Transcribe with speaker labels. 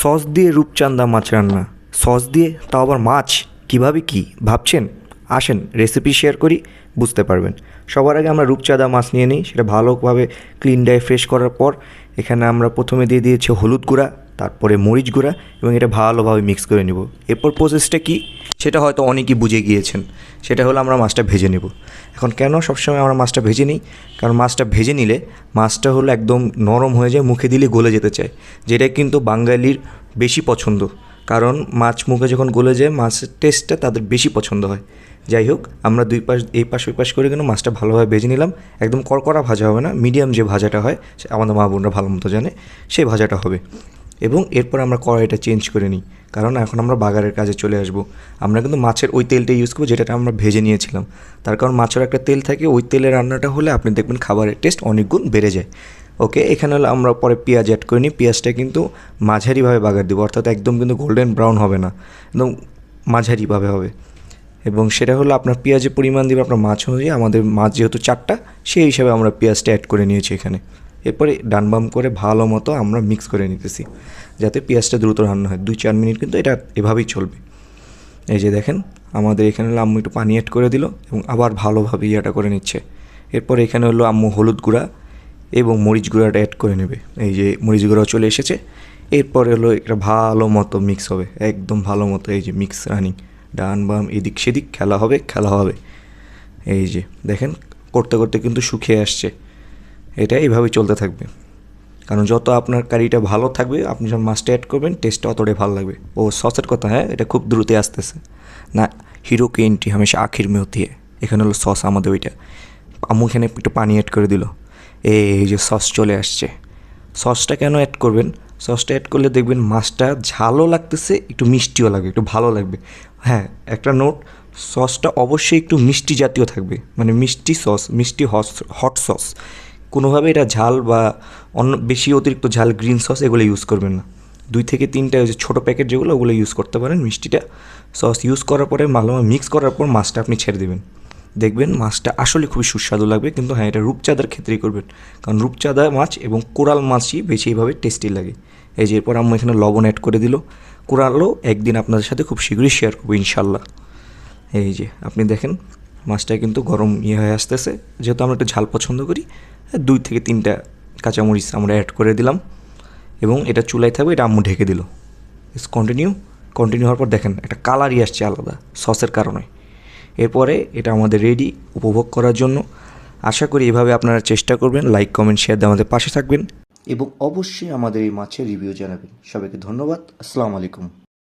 Speaker 1: Sauce দিয়ে রূপচান্দা মাছ রান্না। Sauce দিয়ে তাও আবার মাছ? কীভাবে কি? ভাবছেন? আসেন রেসিপি শেয়ার করি, বুঝতে পারবেন। সবার আগে আমরা রূপচাঁদা মাছ নিয়ে নিই, সেটা ভালোভাবে ক্লিন ডাই ফ্রেশ করার পর, এখানে আমরা প্রথমে দিয়ে দিয়েছি হলুদ গুঁড়া। তারপরে মরিচ গুঁড়া এবং এটা ভালোভাবে মিক্স করে নেব। এরপর প্রসেসটা কি? সেটা হয়তো অনেকেই বুঝে গিয়েছেন। সেটা হলো আমরা মাছটা ভেজে নেব। এখন কেন সবসময় আমরা মাছটা ভেজে নিই? কারণ মাছটা ভেজে নিলে মাছটা হলো একদম নরম হয়ে যায়, মুখে দিলে গলে যেতে চায়। যেটা কিন্তু বাঙালির বেশি পছন্দ। কারণ মাছ মুখে যখন গলে যায়, মাছের টেস্টটা তাদের বেশি পছন্দ হয়। যাই হোক, আমরা দুই পাশ, এই পাশ, ওই পাশ করে কিন্তু মাছটা ভালোভাবে ভেজে নিলাম। একদম কড়কড়া ভাজা হবে না মিডিয়াম যে ভাজাটা হয় আমাদের মা বোনরা ভালো মতো জানে সেই ভাজাটা হবে। এবং এরপর আমরা কড়াইটা চেঞ্জ করে নিই। কারণ এখন আমরা বাগারের কাজে চলে আসব। আমরা কিন্তু মাছের ওই তেলটা ইউজ করব যেটা আমরা ভেজে নিয়েছিলাম। তার কারণ মাছের একটা তেল থাকে, ওই তেলের রান্নাটা হলে আপনি দেখবেন খাবারের টেস্ট অনেক গুণ বেড়ে যায়। ওকে এখানে হলো আমরা পরে পেঁয়াজ অ্যাড করে নিই। পেঁয়াজটা কিন্তু মাঝারিভাবে বাগার দেবো, অর্থাৎ একদম কিন্তু গোল্ডেন ব্রাউন হবে না। একদম মাঝারিভাবে হবে। এবং সেটা হলো আপনার পেঁয়াজের পরিমাণ দেবে আপনার মাছ অনুযায়ী। আমাদের মাছ যেহেতু চারটা, সেই হিসাবে আমরা পেঁয়াজটা অ্যাড করে নিয়েছি এখানে। এরপরে ডান বাম করে ভালো মতো আমরা মিক্স করে নিতেছি, যাতে পেঁয়াজটা দ্রুত রান্না হয়। দুই চার মিনিট কিন্তু এটা এভাবেই চলবে। এই যে দেখেন, আমাদের এখানে হলো আম্মু একটু পানি অ্যাড করে দিল এবং আবার ভালোভাবে ইয়েটা করে নিচ্ছে। এরপর এখানে হলো আম্মু হলুদ গুঁড়া এবং মরিচ গুঁড়াটা অ্যাড করে নেবে। এই যে মরিচ গুঁড়াও চলে এসেছে। এরপরে হলো এটা ভালো মতো মিক্স হবে, একদম ভালো মতো এই যে মিক্স রানিং ডান বাম এদিক সেদিক, খেলা হবে খেলা হবে। এই যে দেখেন, করতে করতে কিন্তু শুকিয়ে আসছে। এটা এইভাবেই চলতে থাকবে। কারণ যত আপনার কারিটা ভালো থাকবে, আপনি যখন মাছটা অ্যাড করবেন টেস্টটা অতটাই ভালো লাগবে। ও সসের কথা হ্যাঁ এটা খুব দ্রুত আসতেছে। না হিরো কে এন্ট্রি হামেশা আখির মে হতি এখানে হলো সস আমাদের ওইটা। আম্মু এখানে একটু পানি অ্যাড করে দিল। এই যে সস চলে আসছে। সসটা কেন অ্যাড করবেন? সসটা অ্যাড করলে দেখবেন মাছটা ঝালও লাগতেছে, একটু মিষ্টিও লাগবে, একটু ভালো লাগবে। হ্যাঁ একটা নোট সসটা অবশ্যই একটু মিষ্টি জাতীয় থাকবে। মানে মিষ্টি সস মিষ্টি হট সস কোনোভাবে এটা ঝাল বা অন্য বেশি অতিরিক্ত ঝাল গ্রিন সস এগুলো ইউজ করবেন না। দুই থেকে তিনটা ওই যে ছোটো প্যাকেট যেগুলো, ওগুলো ইউজ করতে পারেন মিষ্টিটা। সস ইউজ করার পরে ভালোভাবে মিক্স করার পর মাছটা আপনি ছেড়ে দেবেন। দেখবেন মাছটা আসলে খুবই সুস্বাদু লাগবে, কিন্তু হ্যাঁ এটা রূপচাঁদার ক্ষেত্রেই করবেন। কারণ রূপচাঁদা মাছ এবং কোরাল মাছই বেশি এইভাবে টেস্টি লাগে। এই যে এরপর আম্মু এখানে লবণ অ্যাড করে দিল। কোরালও একদিন আপনাদের সাথে খুব শীঘ্রই শেয়ার করব, ইনশাল্লাহ। এই যে, আপনি দেখেন, মাছটা কিন্তু গরম ইয়ে হয়ে আসতেছে। যেহেতু আমরা একটু ঝাল পছন্দ করি দুই থেকে তিনটা কাঁচামরিচ আমরা অ্যাড করে দিলাম এবং এটা চুলাই থাকবে, এটা আম্মু ঢেকে দিল। ইস কন্টিনিউ কন্টিনিউ হওয়ার পর দেখেন, একটা কালারই আসছে আলাদা, সসের কারণে। এরপরে এটা আমাদের রেডি উপভোগ করার জন্য। আশা করি এভাবে আপনারা চেষ্টা করবেন লাইক কমেন্ট শেয়ার দিয়ে আমাদের পাশে থাকবেন। এবং অবশ্যই আমাদের এই মাছের রিভিউ জানাবেন। সবাইকে ধন্যবাদ। আসসালামু আলাইকুম।